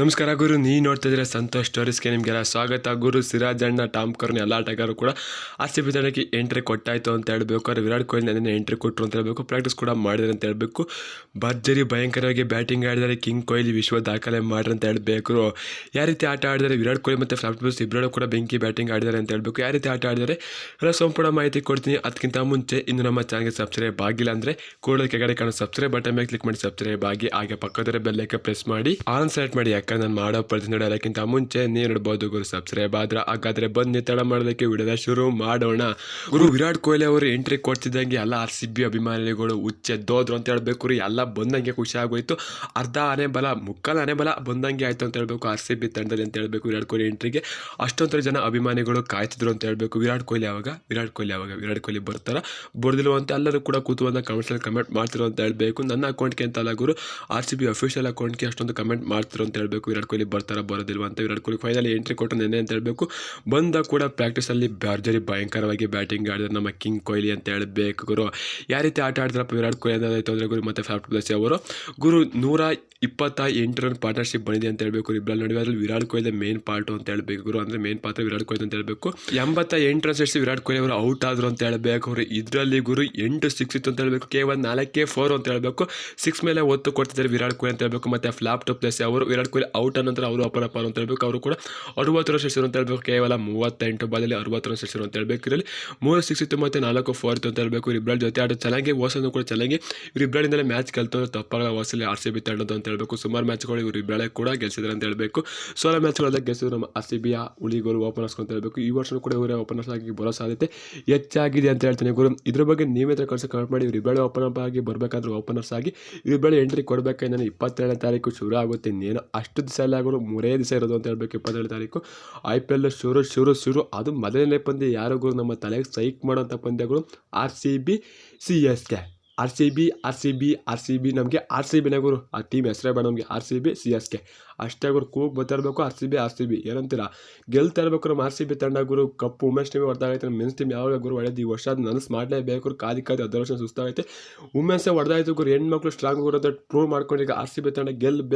ನಮಸ್ಕಾರ ಗುರು ನೀ ನೋಡ್ತಾ ಇದ್ರೆ ಸಂತೋಷ್ ಸ್ಟೋರೀಸ್ಗೆ ನಿಮಗೆಲ್ಲ ಸ್ವಾಗತ. ಗುರು ಸಿರಾಜ್ ಅಣ್ಣ, ಟಾಮ್ ಕರ್ನ್ ಎಲ್ಲ ಆಟಗಾರರು ಕೂಡ ಆರ್ ಸಿ ಎಂಟ್ರಿ ಕೊಟ್ಟಾಯಿತು ಅಂತ ಹೇಳಬೇಕು. ಅವ್ರು ವಿರಾಟ್ ಕೊಹ್ಲಿ ನನ್ನ ಎಂಟ್ರಿ ಕೊಟ್ಟರು ಅಂತ ಹೇಳಬೇಕು. ಪ್ರಾಕ್ಟೀಸ್ ಕೂಡ ಮಾಡಿದ್ರು ಅಂತ ಹೇಳಬೇಕು. ಭರ್ಜರಿ ಭಯಂಕರವಾಗಿ ಬ್ಯಾಟಿಂಗ್ ಆಡಿದರೆ ಕಿಂಗ್ ಕೊಹ್ಲಿ ವಿಶ್ವ ದಾಖಲೆ ಮಾಡ್ರಿ ಅಂತ ಹೇಳಬೇಕು. ಯಾವ ರೀತಿ ಆಟ ಆಡಿದರೆ ವಿರಾಟ್ ಕೊಹ್ಲಿ ಮತ್ತು ಫ್ಲಾಪ್ ಬಸ್ ಕೂಡ ಬೆಂಕಿ ಬ್ಯಾಟಿಂಗ್ ಆಡಿದ್ದಾರೆ ಅಂತ ಹೇಳಬೇಕು. ಯಾವ ರೀತಿ ಆಟ ಆಡಿದರೆ ಎಲ್ಲ ಸಂಪೂರ್ಣ ಮಾಹಿತಿ ಕೊಡ್ತೀನಿ. ಅದಕ್ಕಿಂತ ಮುಂಚೆ ಇನ್ನು ನಮ್ಮ ಚಾನಲ್ಗೆ ಸಬ್ಸ್ಕ್ರೈಬ್ ಆಗಿಲ್ಲ ಅಂದರೆ ಕೂಡಲೇ ಕೆಳಗಡೆ ಕಾಣೋ ಸಬ್ಸ್ಕ್ರೈಬ್ ಬಟನ್ ಮೇಲೆ ಕ್ಲಿಕ್ ಮಾಡಿ. ಸಬ್ಸ್ಕ್ರೈಬ್ ಆಗಿ ಹಾಗೆ ಪಕ್ಕದರೆ ಬೆಲ್ಲೈಕೆ ಪ್ರೆಸ್ ಮಾಡಿ. ಆನ್ ಸೆಲೆಕ್ಟ್ ಮಾಡಿ. ಯಾಕಂದ್ರೆ ನಾನು ಮಾಡೋ ಪ್ರತಿ ನೋಡೋದಕ್ಕಿಂತ ಮುಂಚೆ ನೀವು ನೋಡ್ಬೋದು, ಗುರು ಸಬ್ಸ್ಕ್ರೈಬ್ ಆದ್ರೆ ಹಾಗಾದ್ರೆ ಬಂದು ತಡ ಮಾಡೋದಕ್ಕೆ ವಿಡಿಯೋ ಶುರು ಮಾಡೋಣ. ಗುರು ವಿರಾಟ್ ಕೊಹ್ಲಿ ಅವರು ಎಂಟ್ರಿ ಕೊಡ್ತಿದ್ದಂಗೆ ಎಲ್ಲ ಆರ್ ಸಿ ಬಿ ಅಭಿಮಾನಿಗಳು ಉಚ್ಚೆದ್ದೋದ್ರು ಅಂತ ಹೇಳ್ಬೇಕು ರೀ ಎಲ್ಲ ಬಂದಂಗೆ ಖುಷಿ ಆಗೋಯ್ತು. ಅರ್ಧ ಆನೆ ಬಲ, ಮುಕ್ಕಾಲು ಆನೆ ಬಲ ಬಂದಂಗೆ ಆಯ್ತು ಅಂತ ಹೇಳ್ಬೇಕು ಆರ್ ಸಿ ಬಿ ತಂಡದಲ್ಲಿ ಅಂತ ಹೇಳ್ಬೇಕು ವಿರಾಟ್ ಕೊಹ್ಲಿ ಎಂಟ್ರಿಗೆ ಅಷ್ಟೊಂದು ಜನ ಅಭಿಮಾನಿಗಳು ಕಾಯ್ತಿದ್ರು ಅಂತ ಹೇಳ್ಬೇಕು, ವಿರಾಟ್ ಕೊಹ್ಲಿ ಯಾವಾಗ? ವಿರಾಟ್ ಕೊಹ್ಲಿ ಅವಾಗ ವಿರಾಟ್ ಕೊಹ್ಲಿ ಬರ್ತಾರ? ಬರ್ದಿಲ್ವ ಅಂತ ಎಲ್ಲರೂ ಕೂಡ ಕೂತು ಕಮೆಂಟ್ಸಲ್ಲಿ ಕಮೆಂಟ್ ಮಾಡ್ತಿರೋ ಅಂತ ಹೇಳ್ಬೇಕು. ನನ್ನ ಅಕೌಂಟ್ಗೆ ಅಂತ ಅಲ್ಲ ಗುರು. ಆರ್ ಸಿ ಬಿ ಅಫಿಷಿಯಲ್ ಅಕೌಂಟ್ಗೆ ಅಷ್ಟೊಂದು ಕಮೆಂಟ್ ಮಾಡ್ತಿರೋ ಅಂತ ಹೇಳ್ಬೇಕು. ವಿರಾಟ್ ಕೊಹ್ಲಿ ಬರ್ತಾರ, ಬರೋದಿಲ್ವ ಅಂತ ವಿರಾಟ್ ಕೊಹ್ಲಿ ಫೈನಲಿ ಎಂಟ್ರಿ ಕೊಟ್ಟು ನೆನ್ನೆ ಅಂತ ಹೇಳಬೇಕು. ಬಂದ ಕೂಡ ಪ್ರಾಕ್ಟೀಸಲ್ಲಿ ಭರ್ಜರಿ ಭಯಂಕರವಾಗಿ ಬ್ಯಾಟಿಂಗ್ ಆಡಿದ್ರೆ ನಮ್ಮ ಕಿಂಗ್ ಕೊಹ್ಲಿ ಅಂತ ಹೇಳಬೇಕು ಗುರು. ಯಾವ ರೀತಿ ಆಟ ಆಡಿದ್ರಪ್ಪ ವಿರಾಟ್ ಕೊಹ್ಲಿ ಅನ್ನೋದಾಯ್ತು ಅಂದರೆ ಗುರು ಮತ್ತು ಫ್ಯಾಫ್ಟ್ ಪ್ಲಸ್ ಅವರು. ಗುರು, ನೂರ ಇಪ್ಪತ್ತ ಎಂಟು ರನ್ ಪಾರ್ಟ್ನರ್ಶಿಪ್ ಬಂದಿದೆ ಅಂತ ಹೇಳಬೇಕು ಇಬ್ಬರ ನಡುವೆ ಅದ್ರಲ್ಲಿ ವಿರಾಟ್ ಕೊಹ್ಲಿ ಮೇನ್ ಪಾರ್ಟು ಅಂತ ಹೇಳಬೇಕು ಗುರು. ಅಂದರೆ ಮೇನ್ ಪಾತ್ರ ವಿರಾಟ್ ಕೊಹ್ಲಿ ಅಂತ ಹೇಳಬೇಕು. ಎಂಬತ್ತ ಎಂಟು ರನ್ ವಿರಾಟ್ ಕೊಹ್ಲಿ ಅವರು ಔಟ್ ಆದ್ರು ಅಂತ ಹೇಳಬೇಕು ಅವರು ಇದರಲ್ಲಿ ಗುರು ಎಂಟು ಸಿಕ್ಸ್ ಇತ್ತು ಅಂತ ಹೇಳಬೇಕು. ಕೇವಲ ನಾಲ್ಕೇ ಫೋರ್ ಅಂತ ಹೇಳಬೇಕು. ಸಿಕ್ಸ್ ಮೇಲೆ ಒತ್ತು ಕೊಡ್ತಿದ್ದಾರೆ ವಿರಾಟ್ ಕೊಹ್ಲಿ ಅಂತ ಹೇಳಬೇಕು. ಮತ್ತು ಫ್ಲಾಪ್ ಟಾಪ್ ಪ್ಲೇಸ್ ಅವರು. ವಿರಾಟ್ ಕೊಹ್ಲಿ ಔಟ್ ನಂತರ ಅವರು ಓಪನ್ ಅಪ್ ಅಂತ ಹೇಳ್ಬೇಕು. ಅವರು ಕೂಡ ಅರವತ್ತು ರನ್ ಎಷ್ಟಿರು ಅಂತ ಹೇಳ್ಬೇಕು. ಕೇವಲ ಮೂವತ್ತೆಂಟು ಬಾಲಲ್ಲಿ ಅರವತ್ತು ರನ್ ಎಷ್ಟಿರು ಅಂತ ಹೇಳ್ಬೇಕು. ಇದರಲ್ಲಿ ಮೂರು ಸಿಕ್ಸ್ ಇತ್ತು ಮತ್ತು ನಾಲ್ಕು ಫೋರ್ ಇತ್ತು ಅಂತ ಹೇಳ್ಬೇಕು. ಇಬ್ಬರ ಜೊತೆ ಆಡೋ ಚೆನ್ನಾಗಿ ಓಸನ್ನು ಕೂಡ ಚೆನ್ನಾಗಿ ಇವರಿಬ್ಬರಿಂದಲೇ ಮ್ಯಾಚ್ ಕಲ್ತು ತಪ್ಪಾಗಲ್ಲ. ಓಸಲ್ಲಿ ಆರ್ ಸಿ ಬಿ ತಂಡದ್ದು ಅಂತ ಹೇಳ್ಬೇಕು. ಸುಮಾರು ಮ್ಯಾಚ್ಗಳು ಇವರು ಇಬ್ಬರೇ ಕೂಡ ಗೆಲ್ಸಿದ್ರು ಅಂತ ಹೇಳ್ಬೇಕು. ಸೋಲ ಮ್ಯಾಚ್ಗಳಲ್ಲಿ ಗೆಲ್ಸಿದ್ರು ನಮ್ಮ ಆರ್ ಸಿ ಬಿಯ ಉಳಿಗೋರು ಓಪನರ್ಸ್ ಅಂತ ಹೇಳ್ಬೇಕು. ಈ ವರ್ಷ ಕೂಡ ಇವರೇ ಓಪನರ್ಸ್ ಆಗಿ ಬರೋ ಸಾಧ್ಯತೆ ಹೆಚ್ಚಾಗಿದೆ ಅಂತ ಹೇಳ್ತೀನಿ ಗುರು. ಇದ್ರ ಬಗ್ಗೆ ನೀವೇ ಕಳಿಸಿ ಕಮೆಂಟ್ ಮಾಡಿ. ಇವರಿಬ್ಬರೇ ಓಪನ್ ಅಪ್ ಆಗಿ ಬರಬೇಕಾದ್ರೆ ಓಪನರ್ಸ್ ಆಗಿ ಇವರಿಬ್ಬರೇ ಎಂಟ್ರಿ ಕೊಡಬೇಕಾದ್ರೆ ಇಪ್ಪತ್ತೆರಡನೇ ತಾರೀಕು ಶುರು ಆಗುತ್ತೆ ಇನ್ನೇನು ಅಷ್ಟು. ದಿವಸ ಎಲ್ಲ ಆಗೋರು ಮೂರೇ ದಿವಸ ಇರೋದು ಅಂತ ಹೇಳ್ಬೇಕು ಇಪ್ಪತ್ತೇಳು ತಾರೀಕು ಐ ಪಿ ಎಲ್ ಶುರು ಶುರು ಶುರು ಅದು ಮೊದಲನೇ ಪಂದ್ಯ ಯಾರಿಗೂ ನಮ್ಮ ತಲೆಗೆ ಸೈಕ್ ಮಾಡೋಂಥ ಪಂದ್ಯಗಳು R C B C S K R C B R C B R C B ನಮಗೆ ಆರ್ ಸಿ ಬಿನೇ ಗುರು ಆ ಟೀಮ್ ಹೆಸರೇ ಬೇಡ ನಮಗೆ R C B C S K ಅಷ್ಟೇ ಗುರು ಕೂಗ್ ಬರ್ತಾ ಇರಬೇಕು R C B R C B ಏನಂತೀರ ಗೆಲ್ತಾ ಇರಬೇಕು ನಮ್ಮ ಆರ್ ಸಿ ಬಿ ತಂಡ ಗುರು ಕಪ್ ಉಮೇಶ್ ಟೀಮ್ ಹೊಡೆದಾಗೈತೆ ಮೆನ್ಸ್ ಟೀಮ್ ಯಾವಾಗ ಗುರು ಒಳ್ಳೆದು ಈ ವರ್ಷ ಅದು ಮಾಡಲೇ ಮಾಡಲೇಬೇಕು ಕಾದಿ ಕಾದಿ ಅದರ ವರ್ಷ ಸುಸ್ತಾಗೈತೆ ವುಮೆನ್ಸೇ ಹೊಡೆದಾಯ್ತು ಗುರು ಹೆಣ್ಮಕ್ಳು ಸ್ಟ್ರಾಂಗ್ ಗುರು ಅಂತ ಪ್ರೂವ್ ಮಾಡ್ಕೊಂಡು ಈಗ ಆರ್ ಸಿ ಬಿ ತಂಡ ಗೆಲ್ಲಬೇಕು